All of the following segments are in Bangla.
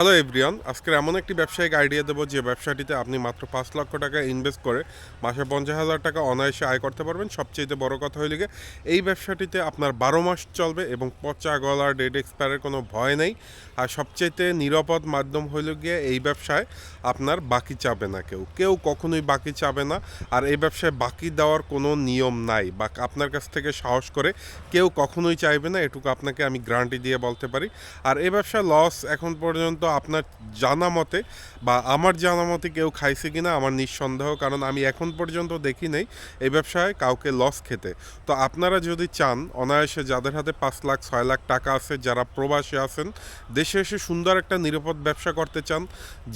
হ্যালো এভরিয়ান আজকের এমন একটি ব্যবসায়িক আইডিয়া দেবো যে ব্যবসাটিতে আপনি মাত্র পাঁচ লক্ষ টাকা ইনভেস্ট করে মাসে পঞ্চাশ হাজার টাকা অনায়াসে আয় করতে পারবেন। সবচেয়ে বড় কথা হইলে এই ব্যবসাটিতে আপনার বারো মাস চলবে এবং পচা গলার ডেট এক্সপায়ারের কোনো ভয় নেই। আর সবচেয়ে নিরাপদ মাধ্যম হইল গিয়ে এই ব্যবসায় আপনার বাকি চাবে না কেউ। কেউ কখনোই বাকি চাবে না। আর এই ব্যবসায় বাকি দেওয়ার কোনো নিয়ম নাই বা আপনার কাছ থেকে সাহস করে কেউ কখনোই চাইবে না। এটুকু আপনাকে আমি গ্যারান্টি দিয়ে বলতে পারি। আর এই ব্যবসায় লস এখন পর্যন্ত আপনার জানা মতে বা আমার জানা মতে কেউ খাইছে কিনা আমার নিঃসন্দেহ, কারণ আমি এখন পর্যন্ত দেখি নাই এই ব্যবসায় কাউকে লস খেতে। তো আপনারা যদি চান, অনায়াসে যাদের হাতে পাঁচ লাখ, ছয় লাখ টাকা আছে, যারা প্রবাসে আছেন, দেশে এসে সুন্দর একটা নিরাপদ ব্যবসা করতে চান,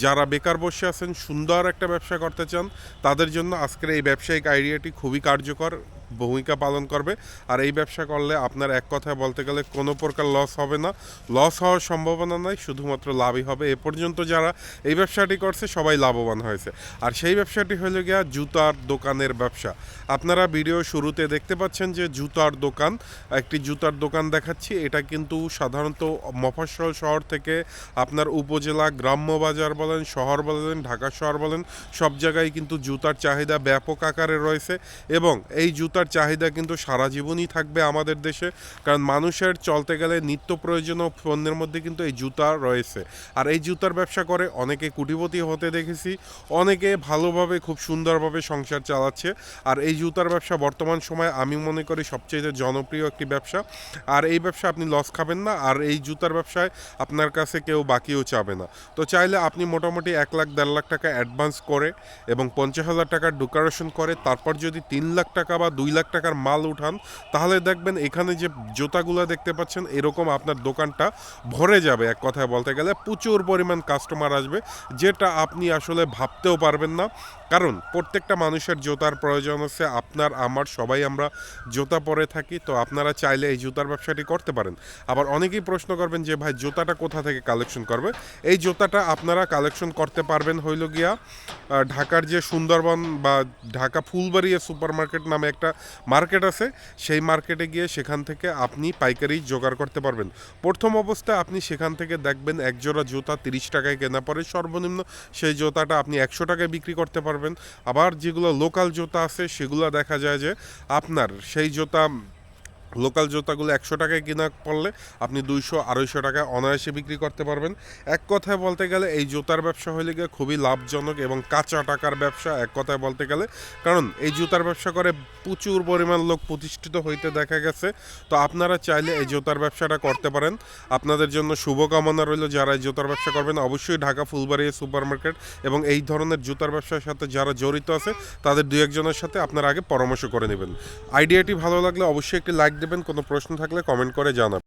যারা বেকার বসে আছেন, সুন্দর একটা ব্যবসা করতে চান, তাদের জন্য আজকের এই ব্যবসায়িক আইডিয়াটি খুবই কার্যকর। ভূমিকা পালন করবে। আর এই ব্যবসা করলে আপনার এক কথায় বলতে গেলে কোনো প্রকার লস হবে না। লস হওয়ার সম্ভাবনা নাই, শুধুমাত্র লাভই হবে। এ পর্যন্ত যারা এই ব্যবসাটি করছে, সবাই লাভবান হয়েছে। আর সেই ব্যবসাটি হলো গিয়া জুতার দোকানের ব্যবসা। আপনারা ভিডিও শুরুতে দেখতে পাচ্ছেন যে জুতার দোকান, একটি জুতার দোকান দেখাচ্ছি। এটা কিন্তু সাধারণত মফস্বল শহর থেকে আপনার উপজেলা, গ্রাম্য বাজার বলেন, শহর বলেন, ঢাকা শহর বলেন, সব জায়গায় কিন্তু জুতার চাহিদা ব্যাপক আকারে রয়েছে। এবং এই জুতার চাহিদা কিন্তু সারা জীবনই থাকবে আমাদের দেশে। কারণ মানুষের চলতে গেলে নিত্য প্রয়োজনীয় পণ্যের মধ্যে কিন্তু এই জুতা রয়েছে। আর এই জুতার ব্যবসা করে অনেকে কুটিপতি হতে দেখেছি, অনেকে ভালোভাবে, খুব সুন্দরভাবে সংসার চালাচ্ছে। আর এই জুতার ব্যবসা বর্তমান সময়ে আমি মনে করি সবচেয়ে জনপ্রিয় একটি ব্যবসা। আর এই ব্যবসা আপনি লস খাবেন না, আর এই জুতার ব্যবসায় আপনার কাছে কেউ বাকিও চাবে না। তো চাইলে আপনি মোটামুটি এক লাখ, দেড় লাখ টাকা অ্যাডভান্স করে এবং পঞ্চাশ হাজার টাকার ডেকোরেশন করে, তারপর যদি তিন লাখ টাকা বা লাখ টাকার মাল উঠান, তাহলে দেখবেন এখানে যে জুতাগুলো দেখতে পাচ্ছেন, এরকম আপনার দোকানটা ভরে যাবে এক কথায় বলতে গেলে। প্রচুর পরিমাণ কাস্টমার আসবে, যেটা আপনি আসলে ভাবতেও পারবেন না। কারণ প্রত্যেকটা মানুষের জুতার প্রয়োজন আছে, আপনার, আমার, সবাই আমরা জুতা পরে থাকি, তো আপনারা চাইলে এই জুতার ব্যবসাটি করতে পারেন। আবার অনেকেই প্রশ্ন করবেন যে, ভাই, জুতাটা কোথা থেকে কালেকশন করবে? এই জুতাটা আপনারা কালেকশন করতে পারবেন হইল গিয়া ঢাকার যে সুন্দরবন বা ঢাকা ফুলবাড়িয়া সুপার মার্কেট নামে একটা মার্কেট আছে, সেই মার্কেটে গিয়ে সেখান থেকে আপনি পাইকারি জোগাড় করতে পারবেন। প্রথম অবস্থায় আপনি সেখান থেকে দেখবেন এক জোড়া জুতা তিরিশ টাকায় কেনা পরে সর্বনিম্ন সেই জুতাটা আপনি একশো টাকায় বিক্রি করতে পারবেন। আবার যেগুলো লোকাল জুতা আছে, সেগুলো দেখা যায় যে আপনার সেই জুতা লোকাল জুতাগুলো একশো টাকায় কিনা পড়লে আপনি দুইশো, আড়াইশো টাকায় অনায়াসে বিক্রি করতে পারবেন। এক কথায় বলতে গেলে এই জুতার ব্যবসা হলে গিয়ে খুবই লাভজনক এবং কাঁচা টাকার ব্যবসা এক কথায় বলতে গেলে। কারণ এই জুতার ব্যবসা করে প্রচুর পরিমাণ লোক প্রতিষ্ঠিত হইতে দেখা গেছে। তো আপনারা চাইলে এই জুতার ব্যবসাটা করতে পারেন। আপনাদের জন্য শুভকামনা রইল যারা এই জুতার ব্যবসা করবেন। অবশ্যই ঢাকা ফুলবাড়ি সুপার মার্কেট এবং এই ধরনের জুতার ব্যবসার সাথে যারা জড়িত আছে, তাদের দু একজনের সাথে আপনারা আগে পরামর্শ করে নেবেন। আইডিয়াটি ভালো লাগলে অবশ্যই একটি লাইক দেবেন কোনো প্রশ্ন থাকলে কমেন্ট করে জানাবেন।